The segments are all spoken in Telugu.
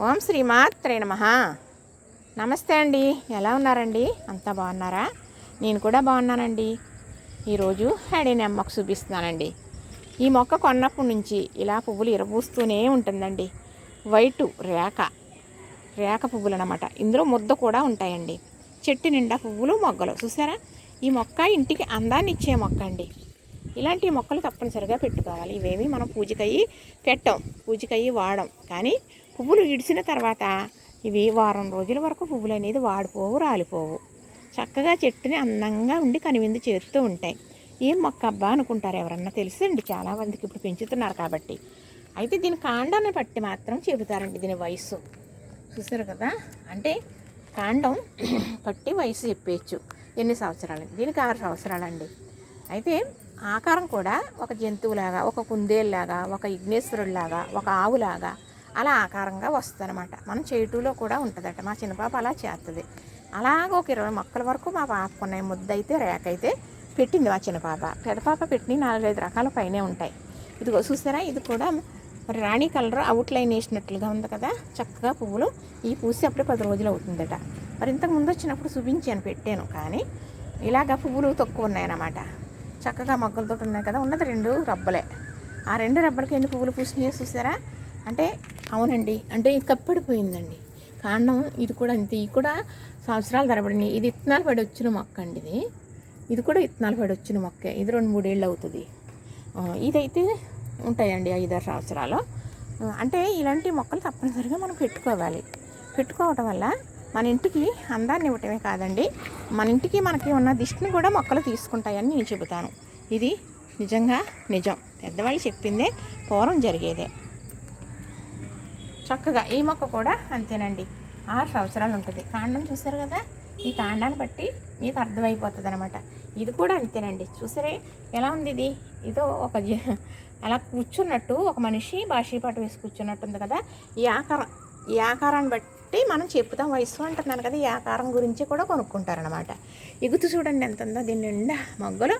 ఓం శ్రీ మాత్రే నమ. నమస్తే అండి. ఎలా ఉన్నారండి? అంతా బాగున్నారా? నేను కూడా బాగున్నానండి. ఈరోజు హెడీని మొక్క చూపిస్తున్నానండి. ఈ మొక్క కొన్నప్పటి నుంచి ఇలా పువ్వులు ఇరబూస్తూనే ఉంటుందండి. వైటు రేఖ రేఖ పువ్వులు అనమాట ఇందులో ముద్ద కూడా ఉంటాయండి. చెట్టు నిండా పువ్వులు మొగ్గలు. చూసారా? ఈ మొక్క ఇంటికి అందాన్ని ఇచ్చే మొక్క అండి. ఇలాంటి మొక్కలు తప్పనిసరిగా పెట్టుకోవాలి. ఇవేమీ మనం పూజకయ్యి పెట్టాం పూజకయ్యి వాడం. కానీ పువ్వులు ఇడిసిన తర్వాత ఇవి వారం రోజుల వరకు పువ్వులు అనేది వాడిపోవు రాలిపోవు. చక్కగా చెట్టుని అందంగా ఉండి కనివిందు చేస్తూ ఉంటాయి. ఏం మొక్క అబ్బా అనుకుంటారు ఎవరన్నా తెలుసండి? చాలా మందికి ఇప్పుడు పెంచుతున్నారు కాబట్టి. అయితే దీని కాండాన్ని బట్టి మాత్రం చెబుతారండి దీని వయసు చూసారు కదా? అంటే కాండం పట్టి వయసు చెప్పేయచ్చు. ఎన్ని సంవత్సరాలు? దీనికి ఆరు సంవత్సరాలండి. అయితే ఆకారం కూడా ఒక జంతువులాగా ఒక కుందేలులాగా ఒక యజ్ఞేశ్వరుడిలాగా ఒక ఆవులాగా అలా ఆకారంగా వస్తుందన్నమాట. మనం చేటులో కూడా ఉంటుందట. మా చిన్నపాప అలా చేస్తుంది అలాగ ఒక ఇరవై మొక్కల వరకు మా పాప ఉన్నాయి ముద్ద అయితే రేక అయితే పెట్టింది మా చిన్నపాప పెద్దపాప పెట్టిన నాలుగైదు రకాల పైనే ఉంటాయి. ఇదిగో చూసారా? ఇది కూడా మరి రాణి కలర్ అవుట్ లైన్ వేసినట్లుగా ఉంది కదా? చక్కగా పువ్వులు ఈ పూసి అప్పుడే పది రోజులు అవుతుందట. మరి ఇంతకు ముందు వచ్చినప్పుడు చూపించాను పెట్టాను. కానీ ఇలాగ పువ్వులు తక్కువ ఉన్నాయన్నమాట. చక్కగా మొగ్గలతో ఉన్నాయి కదా? ఉన్నది రెండు రబ్బలే. ఆ రెండు రబ్బలకి ఎన్ని పువ్వులు పూసినాయో చూసారా? అంటే అవునండి. అంటే ఇది కప్పడిపోయిందండి కాండం ఇది కూడా అంతే. ఇది కూడా సంవత్సరాలు తరబడినాయి ఇది ఇత్తనాలు పడి వచ్చిన మొక్క అండి ఇది. ఇది కూడా ఇత్తనాలు పడి వచ్చిన మొక్కే. ఇది రెండు మూడేళ్ళు అవుతుంది. ఇదైతే ఉంటాయండి ఐదారు సంవత్సరాలు. అంటే ఇలాంటి మొక్కలు తప్పనిసరిగా మనం పెట్టుకోవాలి. పెట్టుకోవటం వల్ల మన ఇంటికి అందాన్ని ఇవ్వటమే కాదండి. మన ఇంటికి మనకి ఉన్న దిష్టిని కూడా మొక్కలు తీసుకుంటాయని నేను చెబుతాను. ఇది నిజంగా నిజం. పెద్దవాళ్ళు చెప్పిందే పూర్వం జరిగేదే. చక్కగా ఈ మొక్క కూడా అంతేనండి. ఆరు సంవత్సరాలు ఉంటుంది. కాండం చూసారు కదా? ఈ కాండాన్ని బట్టి మీకు అర్థమైపోతుంది అనమాట ఇది కూడా అంతేనండి. చూసారే? ఎలా ఉంది ఇది? ఇదో ఒక జ- అలా కూర్చున్నట్టు ఒక మనిషి బాషీపాటు వేసి కూర్చున్నట్టు ఉంది కదా? ఈ ఆకారం ఈ ఆకారాన్ని బట్టి మనం చెప్తాం వయసు అంటున్నాను కదా ఈ ఆకారం గురించి కూడా కొనుక్కుంటారనమాట ఎగుతు చూడండి ఎంత ఉందో. దీని నిండా మొగ్గలు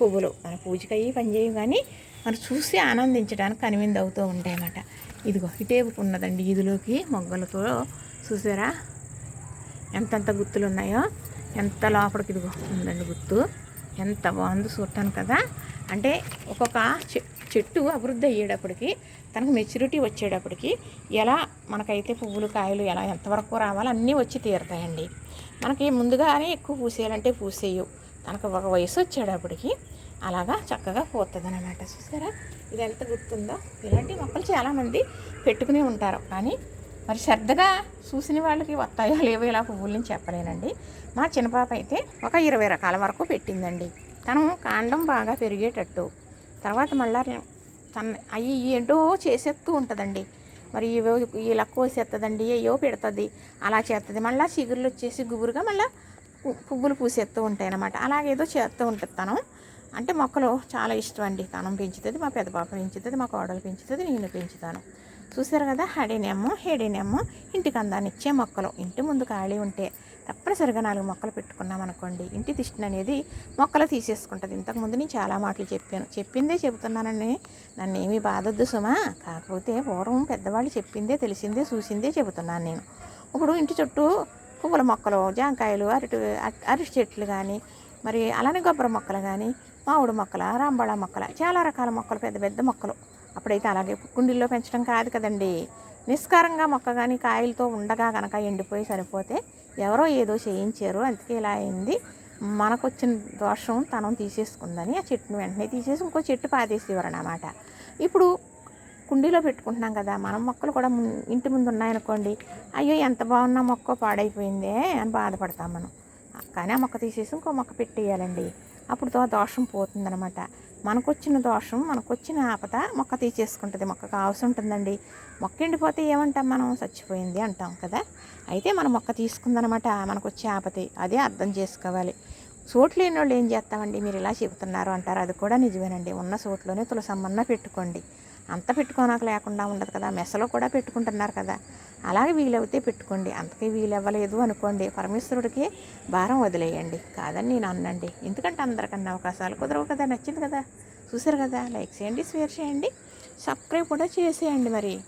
పువ్వులు. మన పూజకయ్యి పనిచేయవు కానీ మనం చూసి ఆనందించడానికి కనువిందు అవుతూ ఉంటాయన్నమాట. ఇదిగో ఇటేపు ఉన్నదండి ఇదిలోకి మొగ్గలతో చూసారా? ఎంతెంత గుత్తులు ఉన్నాయో ఎంత లోపలికి ఇదిగో ఉందండి గుత్తు. ఎంత బాగుందో చూడటాను కదా. అంటే ఒక్కొక్క చె- చెట్టు అభివృద్ధి అయ్యేటప్పటికి తనకు మెచ్యూరిటీ వచ్చేటప్పటికి ఎలా మనకైతే పువ్వులు కాయలు ఎలా ఎంతవరకు రావాలో అన్నీ వచ్చి తీరుతాయండి. మనకి ముందుగానే ఎక్కువ పూసేయాలంటే పూసేయు తనకు ఒక వయసు వచ్చేటప్పటికి అలాగా చక్కగా పోతుంది అనమాట చూసారా? ఇది ఎంత గుర్తుందో? ఇలాంటి మొక్కలు చాలామంది పెట్టుకునే ఉంటారు. కానీ మరి శ్రద్ధగా చూసిన వాళ్ళకి వస్తాయో లేవో ఇలా పువ్వులని చెప్పలేనండి. మా చిన్నపాప అయితే ఒక ఇరవై రకాల వరకు పెట్టిందండి. తను కాండం బాగా పెరిగేటట్టు. తర్వాత మళ్ళీ తన అవి ఏంటో చేసేస్తూ ఉంటుందండి. మరి ఇవో ఇలా కోసేస్తుందండి అయ్యో పెడుతుంది అలా చేస్తుంది మళ్ళీ చిగురులు వచ్చేసి గుబురుగా మళ్ళీ పువ్వులు పూసేస్తూ ఉంటాయి అన్నమాట అలాగేదో చేస్తూ ఉంటుంది తను. అంటే మొక్కలు చాలా ఇష్టం అండి. తనం పెంచుతుంది మా పెద్ద పాప పెంచుతుంది మా కోడలు పెంచుతుంది నేను పెంచుతాను. చూసారు కదా హడేనేమో హేడేనేమో ఇంటికి అందాన్ని ఇచ్చే మొక్కలు. ఇంటి ముందు ఖాళీ ఉంటే తప్పనిసరిగా నాలుగు మొక్కలు పెట్టుకున్నాం అనుకోండి. ఇంటి దిష్టిని అనేది మొక్కలు తీసేసుకుంటుంది. ఇంతకుముందు నేను చాలా మాటలు చెప్పాను. చెప్పిందే చెబుతున్నానని నన్ను ఏమీ బాధొద్దు సుమా. కాకపోతే పూర్వం పెద్దవాళ్ళు చెప్పిందే తెలిసిందే చూసిందే చెబుతున్నాను నేను. ఇప్పుడు ఇంటి చుట్టూ పువ్వుల మొక్కలు జాంకాయలు అరటి అరటి చెట్లు కానీ మరి అలానే కొబ్బరి మొక్కలు కానీ మామిడి మొక్కల రాంబళ మొక్కల చాలా రకాల మొక్కలు పెద్ద పెద్ద మొక్కలు. అప్పుడైతే అలాగే కుండీల్లో పెంచడం కాదు కదండి. నిష్కారంగా మొక్క కానీ కాయలతో ఉండగా కనుక ఎండిపోయి సరిపోతే ఎవరో ఏదో చేయించారు. అందుకే ఇలా అయింది. మనకు వచ్చిన దోషం తనం తీసేసుకుందని ఆ చెట్టును వెంటనే తీసేసి ఇంకో చెట్టు పాతేసేవారు అన్నమాట. ఇప్పుడు కుండీలో పెట్టుకుంటున్నాం కదా మనం మొక్కలు కూడా ఇంటి ముందు ఉన్నాయనుకోండి అయ్యో ఎంత బాగున్న మొక్క పాడైపోయిందే అని బాధపడతాం మనం. కానీ ఆ మొక్క తీసేసి ఇంకో మొక్క పెట్టేయాలండి. అప్పుడు దోషం పోతుందనమాట మనకొచ్చిన దోషం మనకొచ్చిన ఆపద మొక్క తీసేసుకుంటుంది. మొక్కకు అవసరం ఉంటుందండి మొక్క ఎండిపోతే ఏమంటాం మనం? చచ్చిపోయింది అంటాం కదా. అయితే మన మొక్క తీసుకుందనమాట మనకు వచ్చే ఆపతి అదే అర్థం చేసుకోవాలి. సోట్ లేని వాళ్ళు ఏం చేస్తామండి? మీరు ఇలా చెబుతున్నారు అంటారు. అది కూడా నిజమేనండి. ఉన్న సోట్లోనే తులసమ్మన్న పెట్టుకోండి. అంత పెట్టుకోనాక లేకుండా ఉండదు కదా. మెసలో కూడా పెట్టుకుంటున్నారు కదా. అలాగే వీలవుతే పెట్టుకోండి. అంతకీ వీలవ్వలేదు అనుకోండి. పరమేశ్వరుడికి భారం వదిలేయండి. కాదని నేను అన్నండి. ఎందుకంటే అందరికన్నా అవకాశాలు కుదరవు కదా. నచ్చింది కదా. చూసారు కదా. లైక్ చేయండి షేర్ చేయండి. సబ్స్క్రైబ్ కూడా చేసేయండి మరి.